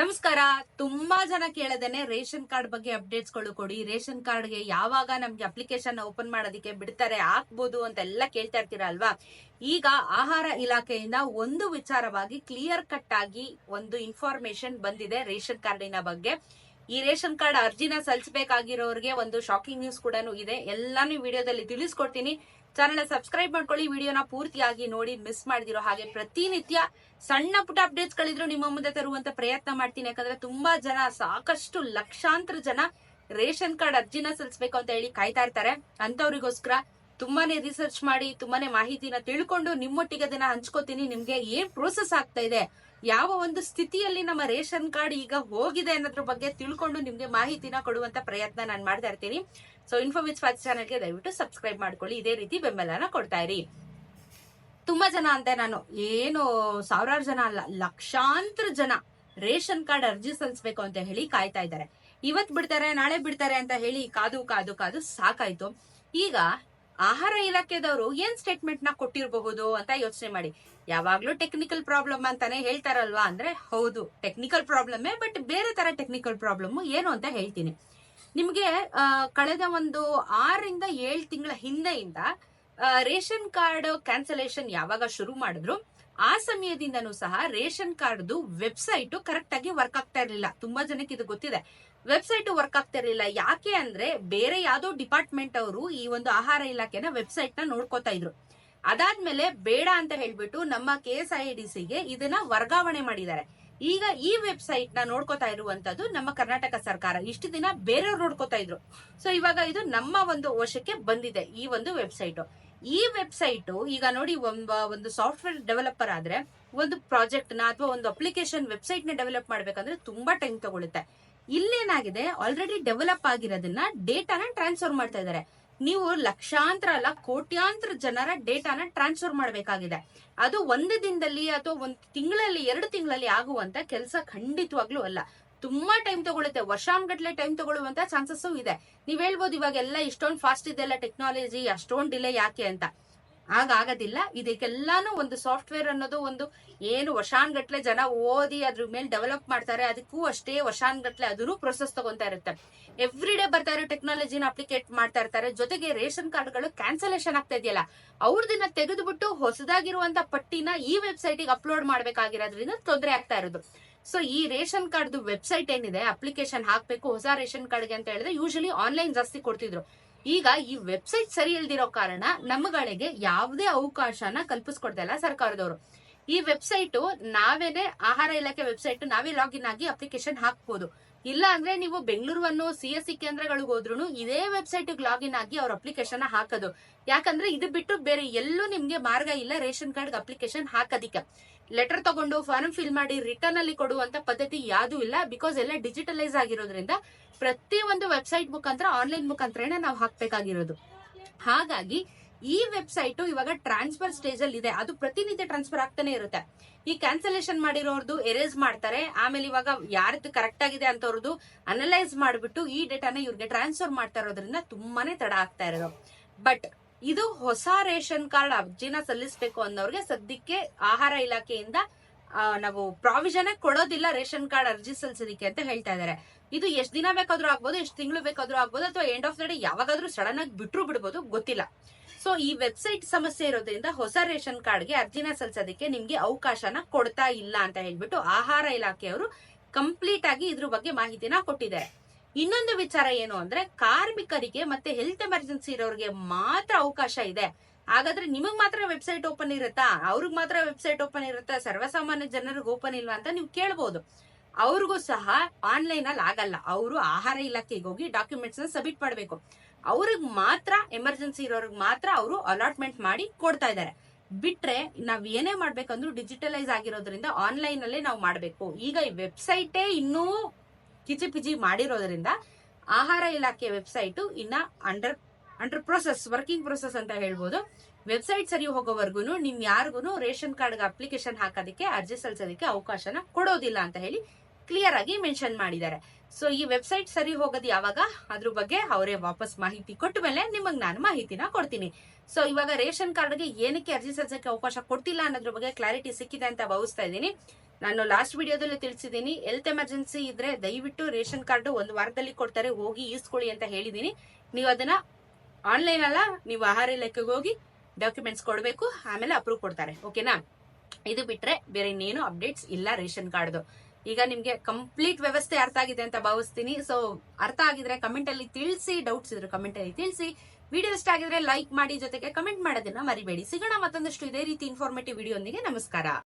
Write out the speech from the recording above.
ನಮಸ್ಕಾರ. ತುಂಬಾ ಜನ ಕೇಳದೇನೆ ರೇಷನ್ ಕಾರ್ಡ್ ಬಗ್ಗೆ ಅಪ್ಡೇಟ್ಸ್ಗಳು ಕೊಡಿ. ರೇಷನ್ ಕಾರ್ಡ್ಗೆ ಯಾವಾಗ ನಮ್ಗೆ ಅಪ್ಲಿಕೇಶನ್ ಓಪನ್ ಮಾಡೋದಕ್ಕೆ ಬಿಡ್ತಾರೆ ಹಾಕ್ಬೋದು ಅಂತೆಲ್ಲ ಕೇಳ್ತಾ ಇರ್ತೀರಾ ಅಲ್ವಾ? ಈಗ ಆಹಾರ ಇಲಾಖೆಯಿಂದ ಒಂದು ವಿಚಾರವಾಗಿ ಕ್ಲಿಯರ್ ಕಟ್ ಆಗಿ ಒಂದು ಇನ್ಫಾರ್ಮೇಶನ್ ಬಂದಿದೆ ರೇಷನ್ ಕಾರ್ಡಿನ ಬಗ್ಗೆ. ಈ ರೇಷನ್ ಕಾರ್ಡ್ ಅರ್ಜಿನ ಸಲ್ಲಿಸಬೇಕಾಗಿರೋರಿಗೆ ಒಂದು ಶಾಕಿಂಗ್ ನ್ಯೂಸ್ ಕೂಡ ಇದೆ. ಎಲ್ಲಾನು ವಿಡಿಯೋದಲ್ಲಿ ತಿಳಿಸ್ಕೊಡ್ತೀನಿ. ಚಾನಲ್ ಸಬ್ಸ್ಕ್ರೈಬ್ ಮಾಡ್ಕೊಳ್ಳಿ. ವಿಡಿಯೋನ ಪೂರ್ತಿಯಾಗಿ ನೋಡಿ ಮಿಸ್ ಮಾಡಿದಿರೋ ಹಾಗೆ ಪ್ರತಿನಿತ್ಯ ಸಣ್ಣ ಪುಟ್ಟ ಅಪ್ಡೇಟ್ಸ್ ಗಳಿದ್ರು ನಿಮ್ಮ ಮುಂದೆ ತರುವಂತ ಪ್ರಯತ್ನ ಮಾಡ್ತೀನಿ. ಯಾಕಂದ್ರೆ ತುಂಬಾ ಜನ, ಸಾಕಷ್ಟು ಲಕ್ಷಾಂತರ ಜನ ರೇಷನ್ ಕಾರ್ಡ್ ಅರ್ಜಿನ ಸಲ್ಲಿಸಬೇಕು ಅಂತ ಹೇಳಿ ಕಾಯ್ತಾ ಇರ್ತಾರೆ. ಅಂತವ್ರಿಗೋಸ್ಕರ ತುಂಬಾನೇ ರಿಸರ್ಚ್ ಮಾಡಿ, ತುಂಬಾನೇ ಮಾಹಿತಿನ ತಿಳ್ಕೊಂಡು ನಿಮ್ಮೊಟ್ಟಿಗೆ ಅದನ್ನ ಹಂಚ್ಕೋತೀನಿ. ನಿಮ್ಗೆ ಏನ್ ಪ್ರೋಸೆಸ್ ಆಗ್ತಾ ಇದೆ? ಯಾವ ಒಂದು ಸ್ಥಿತಿಯಲ್ಲಿ ನಮ್ಮ ರೇಷನ್ ಕಾರ್ಡ್ ಈಗ ಹೋಗಿದೆ ಅನ್ನೋದ್ರ ಬಗ್ಗೆ ತಿಳ್ಕೊಂಡು ನಿಮ್ಗೆ ಮಾಹಿತಿನ ಕೊಡುವಂತ ಪ್ರಯತ್ನ ನಾನು ಮಾಡ್ತಾ ಇರ್ತೀನಿ. ಸೊ ಇನ್ಫೋ ಫಾಸ್ಟ್ ಚಾನಲ್ಗೆ ದಯವಿಟ್ಟು ಸಬ್ಸ್ಕ್ರೈಬ್ ಮಾಡ್ಕೊಳ್ಳಿ. ಇದೇ ರೀತಿ ಬೆಂಬಲನ ಕೊಡ್ತಾ ಇರಿ. ತುಂಬಾ ಜನ ಅಂತೆ ನಾನು, ಏನು ಸಾವಿರಾರು ಜನ ಅಲ್ಲ, ಲಕ್ಷಾಂತರ ಜನ ರೇಷನ್ ಕಾರ್ಡ್ ಅರ್ಜಿ ಸಲ್ಲಿಸಬೇಕು ಅಂತ ಹೇಳಿ ಕಾಯ್ತಾ ಇದ್ದಾರೆ. ಇವತ್ ಬಿಡ್ತಾರೆ, ನಾಳೆ ಬಿಡ್ತಾರೆ ಅಂತ ಹೇಳಿ ಕಾದು ಕಾದು ಕಾದು ಸಾಕಾಯ್ತು. ಈಗ ಆಹಾರ ಇಲಾಖೆದವರು ಏನ್ ಸ್ಟೇಟ್ಮೆಂಟ್ನ ಕೊಟ್ಟಿರಬಹುದು ಅಂತ ಯೋಚನೆ ಮಾಡಿ. ಯಾವಾಗ್ಲೂ ಟೆಕ್ನಿಕಲ್ ಪ್ರಾಬ್ಲಮ್ ಅಂತಾನೆ ಹೇಳ್ತಾರಲ್ವಾ? ಅಂದ್ರೆ ಹೌದು ಟೆಕ್ನಿಕಲ್ ಪ್ರಾಬ್ಲಮ್ಮೇ ಬಟ್ ಬೇರೆ ತರ ಟೆಕ್ನಿಕಲ್ ಪ್ರಾಬ್ಲಮ್ ಏನು ಅಂತ ಹೇಳ್ತೀನಿ. ನಿಮ್ಗೆ ಕಳೆದ ಒಂದು ಆರರಿಂದ ಏಳು ತಿಂಗಳ ಹಿಂದೆಯಿಂದ ರೇಷನ್ ಕಾರ್ಡ್ ಕ್ಯಾನ್ಸಲೇಷನ್ ಯಾವಾಗ ಶುರು ಮಾಡಿದ್ರು? ಆ ಸಮಯದಿಂದನೂ ಸಹ ರೇಷನ್ ಕಾರ್ಡ್ದು ವೆಬ್ಸೈಟ್ ಕರೆಕ್ಟ್ ಆಗಿ ವರ್ಕ್ ಆಗ್ತಾ ಇರಲಿಲ್ಲ. ತುಂಬಾ ಜನಕ್ಕೆ ಇದು ಗೊತ್ತಿದೆ. ವೆಬ್ಸೈಟ್ ವರ್ಕ್ ಆಗ್ತಾ ಇರಲಿಲ್ಲ. ಯಾಕೆ ಅಂದ್ರೆ ಬೇರೆ ಯಾವ್ದೋ ಡಿಪಾರ್ಟ್ಮೆಂಟ್ ಅವರು ಈ ಒಂದು ಆಹಾರ ಇಲಾಖೆನ ವೆಬ್ಸೈಟ್ನ ನೋಡ್ಕೋತಾ ಇದ್ರು. ಅದಾದ್ಮೇಲೆ ಬೇಡ ಅಂತ ಹೇಳ್ಬಿಟ್ಟು ನಮ್ಮ ಕೆ ಎಸ್ ಐ ಡಿ ಸಿಗೆ ಇದನ್ನ ವರ್ಗಾವಣೆ ಮಾಡಿದ್ದಾರೆ. ಈಗ ಈ ವೆಬ್ಸೈಟ್ನ ನೋಡ್ಕೋತಾ ಇರುವಂತದ್ದು ನಮ್ಮ ಕರ್ನಾಟಕ ಸರ್ಕಾರ. ಇಷ್ಟು ದಿನ ಬೇರೆಯವ್ರು ನೋಡ್ಕೋತಾ ಇದ್ರು. ಸೊ ಇವಾಗ ಇದು ನಮ್ಮ ಒಂದು ವಶಕ್ಕೆ ಬಂದಿದೆ ಈ ಒಂದು ವೆಬ್ಸೈಟ್. ಈ ವೆಬ್ಸೈಟ್, ಈಗ ನೋಡಿ ಒಂದು ಒಂದು ಸಾಫ್ಟ್ವೇರ್ ಡೆವಲಪರ್ ಆದ್ರೆ ಒಂದು ಪ್ರಾಜೆಕ್ಟ್ನ ಅಥವಾ ಒಂದು ಅಪ್ಲಿಕೇಶನ್ ವೆಬ್ಸೈಟ್ನ ಡೆವಲಪ್ ಮಾಡ್ಬೇಕಂದ್ರೆ ತುಂಬಾ ಟೈಮ್ ತಗೊಳುತ್ತೆ. ಇಲ್ಲೇನಾಗಿದೆ, ಆಲ್ರೆಡಿ ಡೆವಲಪ್ ಆಗಿರೋದನ್ನ ಡೇಟಾನ ಟ್ರಾನ್ಸ್ಫರ್ ಮಾಡ್ತಾ ಇದ್ದಾರೆ ನೀವು ಲಕ್ಷಾಂತರ ಅಲ್ಲ, ಕೋಟ್ಯಾಂತರ ಜನರ ಡೇಟಾನ ಟ್ರಾನ್ಸ್ಫರ್ ಮಾಡಬೇಕಾಗಿದೆ. ಅದು ಒಂದು ದಿನದಲ್ಲಿ ಅಥವಾ ಒಂದು ತಿಂಗಳಲ್ಲಿ, ಎರಡು ತಿಂಗಳಲ್ಲಿ ಆಗುವಂತ ಕೆಲಸ ಖಂಡಿತವಾಗ್ಲೂ ಅಲ್ಲ. ತುಂಬಾ ಟೈಮ್ ತಗೊಳುತ್ತೆ. ವರ್ಷಾನ್ಗಟ್ಲೆ ಟೈಮ್ ತಗೊಳ್ಳುವಂತ ಚಾನ್ಸಸ್ ಇದೆ. ನೀವ್ ಹೇಳ್ಬೋದು ಇವಾಗೆಲ್ಲ ಇಷ್ಟೊಂದು ಫಾಸ್ಟ್ ಇದೆಲ್ಲ ಟೆಕ್ನಾಲಜಿ ಅಷ್ಟೊಂದು ಡಿಲೇ ಯಾಕೆ ಅಂತ. ಆಗ ಆಗೋದಿಲ್ಲ. ಇದಕ್ಕೆಲ್ಲಾನು ಒಂದು ಸಾಫ್ಟ್ವೇರ್ ಅನ್ನೋದು ಒಂದು ಏನು ವರ್ಷಾನ್ಗಟ್ಲೆ ಜನ ಓದಿ ಅದ್ರ ಮೇಲೆ ಡೆವಲಪ್ ಮಾಡ್ತಾರೆ. ಅದಕ್ಕೂ ಅಷ್ಟೇ ವರ್ಷಾನ್ಗಟ್ಲೆ ಅದನ್ನು ಪ್ರೊಸೆಸ್ ತಗೊಂತಾ ಇರುತ್ತೆ. ಎವ್ರಿ ಡೇ ಬರ್ತಾ ಇರೋ ಟೆಕ್ನಾಲಜಿನ ಅಪ್ಲಿಕೇಟ್ ಮಾಡ್ತಾ ಇರ್ತಾರೆ. ಜೊತೆಗೆ ರೇಷನ್ ಕಾರ್ಡ್ಗಳು ಕ್ಯಾನ್ಸಲೇಷನ್ ಆಗ್ತಾ ಇದೆಯಲ್ಲ, ಅವ್ರದನ್ನ ತೆಗೆದುಬಿಟ್ಟು ಹೊಸದಾಗಿರುವಂತ ಪಟ್ಟಿನ ಈ ವೆಬ್ಸೈಟ್ಗೆ ಅಪ್ಲೋಡ್ ಮಾಡ್ಬೇಕಾಗಿರೋದ್ರಿಂದ ತೊಂದರೆ ಆಗ್ತಾ ಇರೋದು. ಸೊ ಈ ರೇಷನ್ ಕಾರ್ಡ್ ವೆಬ್ಸೈಟ್ ಏನಿದೆ ಅಪ್ಲಿಕೇಶನ್ ಹಾಕಬೇಕು, ಹೊಸ ರೇಷನ್ ಕಾರ್ಡ್ಗೆ ಅಂತ ಹೇಳಿದ್ರೆ ಯೂಶಲಿ ಆನ್ಲೈನ್ ಜಾಸ್ತಿ ಕೊಡ್ತಿದ್ರು. ಈಗ ಈ ವೆಬ್ಸೈಟ್ ಸರಿ ಇಲ್ದಿರೋ ಕಾರಣ ನಮ್ಮಗಳಿಗೆ ಯಾವುದೇ ಅವಕಾಶನ ಕಲ್ಪಿಸ್ಕೊಡ್ತಾ ಇಲ್ಲ ಸರ್ಕಾರದವರು. ಈ ವೆಬ್ಸೈಟ್ ನಾವೇನೆ ಆಹಾರ ಇಲಾಖೆ ವೆಬ್ಸೈಟ್ ನಾವೇ ಲಾಗಿನ್ ಆಗಿ ಅಪ್ಲಿಕೇಶನ್ ಹಾಕ್ಬೋದು. ಇಲ್ಲ ಅಂದ್ರೆ ನೀವು ಬೆಂಗಳೂರು ಅನ್ನೋ ಸಿ ಎಸ್ ಸಿ ಕೇಂದ್ರಗಳಿಗೆ ಹೋದ್ರು ಇದೇ ವೆಬ್ಸೈಟ್ ಲಾಗಿನ್ ಆಗಿ ಅವ್ರ ಅಪ್ಲಿಕೇಶನ್ ಹಾಕೋದು. ಯಾಕಂದ್ರೆ ಇದು ಬಿಟ್ಟು ಬೇರೆ ಎಲ್ಲೂ ನಿಮ್ಗೆ ಮಾರ್ಗ ಇಲ್ಲ ರೇಷನ್ ಕಾರ್ಡ್ ಅಪ್ಲಿಕೇಶನ್ ಹಾಕೋದಿಕ್ಕೆ. ಲೆಟರ್ ತಗೊಂಡು ಫಾರ್ಮ್ ಫಿಲ್ ಮಾಡಿ ರಿಟರ್ನ್ ಅಲ್ಲಿ ಕೊಡುವಂತ ಪದ್ಧತಿ ಯಾವ್ದು ಇಲ್ಲ ಬಿಕಾಸ್ ಎಲ್ಲ ಡಿಜಿಟಲೈಸ್ ಆಗಿರೋದ್ರಿಂದ ಪ್ರತಿ ಒಂದು ವೆಬ್ಸೈಟ್ ಮುಖಾಂತರ ಆನ್ಲೈನ್ ಮುಖಾಂತರನೇ ನಾವು ಹಾಕ್ಬೇಕಾಗಿರೋದು. ಹಾಗಾಗಿ ಈ ವೆಬ್ಸೈಟ್ ಇವಾಗ ಟ್ರಾನ್ಸ್ಫರ್ ಸ್ಟೇಜ್ ಅಲ್ಲಿ ಇದೆ. ಅದು ಪ್ರತಿನಿತ್ಯ ಟ್ರಾನ್ಸ್ಫರ್ ಆಗ್ತಾನೆ ಇರುತ್ತೆ. ಈ ಕ್ಯಾನ್ಸಲೇಷನ್ ಮಾಡಿರೋರ್ದು ಎರೇಸ್ ಮಾಡ್ತಾರೆ. ಆಮೇಲೆ ಇವಾಗ ಯಾರದ್ದು ಕರೆಕ್ಟ್ ಆಗಿದೆ ಅಂತವ್ರದ್ದು ಅನಲೈಸ್ ಮಾಡಿಬಿಟ್ಟು ಈ ಡೇಟಾನ ಇವ್ರಿಗೆ ಟ್ರಾನ್ಸ್ಫರ್ ಮಾಡ್ತಾ ಇರೋದ್ರಿಂದ ತುಂಬಾನೇ ತಡ ಆಗ್ತಾ ಇರೋದು. ಬಟ್ ಇದು ಹೊಸ ರೇಷನ್ ಕಾರ್ಡ್ ಅರ್ಜಿನ ಸಲ್ಲಿಸಬೇಕು ಅನ್ನೋರ್ಗೆ ಸದ್ಯಕ್ಕೆ ಆಹಾರ ಇಲಾಖೆಯಿಂದ ನಾವು ಪ್ರಾವಿಷನ್ ಕೊಡೋದಿಲ್ಲ ರೇಷನ್ ಕಾರ್ಡ್ ಅರ್ಜಿ ಸಲ್ಲಿಸೋದಿಕ್ಕೆ ಅಂತ ಹೇಳ್ತಾ ಇದಾರೆ. ಇದು ಎಷ್ಟು ದಿನ ಬೇಕಾದ್ರೂ ಆಗ್ಬೋದು, ಎಷ್ಟು ತಿಂಗಳು ಬೇಕಾದ್ರೂ ಆಗ್ಬೋದು, ಅಥವಾ ಎಂಡ್ ಆಫ್ ದ ಡೇ ಯಾವಾಗಾದ್ರೂ ಸಡನ್ ಆಗಿ ಬಿಟ್ರು ಬಿಡ್ಬೋದು, ಗೊತ್ತಿಲ್ಲ. ಸೊ ಈ ವೆಬ್ಸೈಟ್ ಸಮಸ್ಯೆ ಇರೋದ್ರಿಂದ ಹೊಸ ರೇಷನ್ ಕಾರ್ಡ್ಗೆ ಅರ್ಜಿನ ಸಲ್ಲಿಸೋದಕ್ಕೆ ನಿಮ್ಗೆ ಅವಕಾಶನ ಕೊಡ್ತಾ ಇಲ್ಲ ಅಂತ ಹೇಳ್ಬಿಟ್ಟು ಆಹಾರ ಇಲಾಖೆಯವರು ಕಂಪ್ಲೀಟ್ ಆಗಿ ಇದ್ರ ಬಗ್ಗೆ ಮಾಹಿತಿನ ಕೊಟ್ಟಿದ್ದಾರೆ. ಇನ್ನೊಂದು ವಿಚಾರ ಏನು ಅಂದ್ರೆ ಕಾರ್ಮಿಕರಿಗೆ ಮತ್ತೆ ಹೆಲ್ತ್ ಎಮರ್ಜೆನ್ಸಿ ಇರೋರಿಗೆ ಮಾತ್ರ ಅವಕಾಶ ಇದೆ. ಹಾಗಾದ್ರೆ ನಿಮಗ್ ಮಾತ್ರ ವೆಬ್ಸೈಟ್ ಓಪನ್ ಇರುತ್ತಾ? ಅವ್ರಿಗೆ ಮಾತ್ರ ವೆಬ್ಸೈಟ್ ಓಪನ್ ಇರುತ್ತಾ? ಸರ್ವಸಾಮಾನ್ಯ ಜನರಿಗೆ ಓಪನ್ ಇಲ್ವಾ ಅಂತ ನೀವು ಕೇಳ್ಬೋದು. ಅವ್ರಿಗೂ ಸಹ ಆನ್ಲೈನ್ ಅಲ್ಲಿ ಆಗಲ್ಲ. ಅವರು ಆಹಾರ ಇಲಾಖೆಗೆ ಹೋಗಿ ಡಾಕ್ಯುಮೆಂಟ್ಸ್ನ ಸಬ್ಮಿಟ್ ಮಾಡಬೇಕು. ಅವ್ರಿಗೆ ಮಾತ್ರ ಎಮರ್ಜೆನ್ಸಿ ಇರೋರಿಗೆ ಮಾತ್ರ ಅವರು ಅಲಾಟ್ಮೆಂಟ್ ಮಾಡಿ ಕೊಡ್ತಾ ಇದ್ದಾರೆ ಬಿಟ್ರೆ ನಾವ್ ಏನೇ ಮಾಡ್ಬೇಕಂದ್ರೂ ಡಿಜಿಟಲೈಸ್ ಆಗಿರೋದ್ರಿಂದ ಆನ್ಲೈನ್ ಅಲ್ಲೇ ನಾವು ಮಾಡ್ಬೇಕು. ಈಗ ಈ ವೆಬ್ಸೈಟೇ ಇನ್ನೂ ಕಿಚಿ ಪಿಜಿ ಮಾಡಿರೋದ್ರಿಂದ ಆಹಾರ ಇಲಾಖೆ ವೆಬ್ಸೈಟ್ ಇನ್ನ under under process working process ಅಂತ ಹೇಳ್ಬೋದು. ವೆಬ್ಸೈಟ್ ಸರಿ ಹೋಗೋವರೆಗೂ ನಿಮ್ ಯಾರಿಗೂ ರೇಷನ್ ಕಾರ್ಡ್ಗೆ ಅಪ್ಲಿಕೇಶನ್ ಹಾಕೋದಕ್ಕೆ, ಅರ್ಜಿ ಸಲ್ಲಿಸೋದಕ್ಕೆ ಅವಕಾಶನ ಕೊಡೋದಿಲ್ಲ ಅಂತ ಹೇಳಿ ಕ್ಲಿಯರ್ ಆಗಿ ಮೆನ್ಷನ್ ಮಾಡಿದ್ದಾರೆ. ಸೊ ಈ ವೆಬ್ಸೈಟ್ ಸರಿ ಹೋಗೋದು ಯಾವಾಗ? ಅದ್ರ ಬಗ್ಗೆ ಅವರೇ ವಾಪಸ್ ಮಾಹಿತಿ ಕೊಟ್ಟ ಮೇಲೆ ನಿಮಗ್ ನಾನು ಮಾಹಿತಿನ ಕೊಡ್ತೀನಿ. ಸೊ ಇವಾಗ ರೇಷನ್ ಕಾರ್ಡ್ಗೆ ಏನಕ್ಕೆ ಅರ್ಜಿ ಸಲ್ಲಿಸಕ್ಕೆ ಅವಕಾಶ ಕೊಡ್ತಿಲ್ಲ ಅನ್ನೋದ್ರ ಬಗ್ಗೆ ಕ್ಲಾರಿಟಿ ಸಿಕ್ಕಿದೆ ಅಂತ ಭಾವಿಸ್ತಾ ಇದ್ದೀನಿ. ನಾನು ಲಾಸ್ಟ್ ವಿಡಿಯೋದಲ್ಲಿ ತಿಳಿಸಿದ್ದೀನಿ ಹೆಲ್ತ್ ಎಮರ್ಜೆನ್ಸಿ ಇದ್ರೆ ದಯವಿಟ್ಟು ರೇಷನ್ ಕಾರ್ಡ್ ಒಂದು ವಾರದಲ್ಲಿ ಕೊಡ್ತಾರೆ, ಹೋಗಿ ಈಸ್ಕೊಳ್ಳಿ ಅಂತ ಹೇಳಿದೀನಿ ನೀವು ಅದನ್ನ ಆನ್ಲೈನ್ ಅಲ್ಲ, ನೀವು ಆಹಾರ ಇಲಾಖೆಗೆ ಹೋಗಿ ಡಾಕ್ಯುಮೆಂಟ್ಸ್ ಕೊಡಬೇಕು, ಆಮೇಲೆ ಅಪ್ರೂವ್ ಕೊಡ್ತಾರೆ. ಓಕೆನಾ ಇದು ಬಿಟ್ರೆ ಬೇರೆ ಇನ್ನೇನು ಅಪ್ಡೇಟ್ಸ್ ಇಲ್ಲ ರೇಷನ್ ಕಾರ್ಡ್ದು. ಈಗ ನಿಮ್ಗೆ ಕಂಪ್ಲೀಟ್ ವ್ಯವಸ್ಥೆ ಅರ್ಥ ಆಗಿದೆ ಅಂತ ಭಾವಿಸ್ತೀನಿ. ಸೊ ಅರ್ಥ ಆಗಿದ್ರೆ ಕಮೆಂಟ್ ಅಲ್ಲಿ ತಿಳಿಸಿ ಡೌಟ್ಸ್ ಇದ್ರು ಕಮೆಂಟ್ ಅಲ್ಲಿ ತಿಳಿಸಿ. ವಿಡಿಯೋ ಇಷ್ಟ ಆಗಿದ್ರೆ ಲೈಕ್ ಮಾಡಿ, ಜೊತೆಗೆ ಕಮೆಂಟ್ ಮಾಡೋದನ್ನ ಮರಿಬೇಡಿ. ಸಿಗೋಣ ಮತ್ತೊಂದಷ್ಟು ಇದೇ ರೀತಿ ಇನ್ಫಾರ್ಮೇಟಿವ್ ವಿಡಿಯೋ ನಮಸ್ಕಾರ.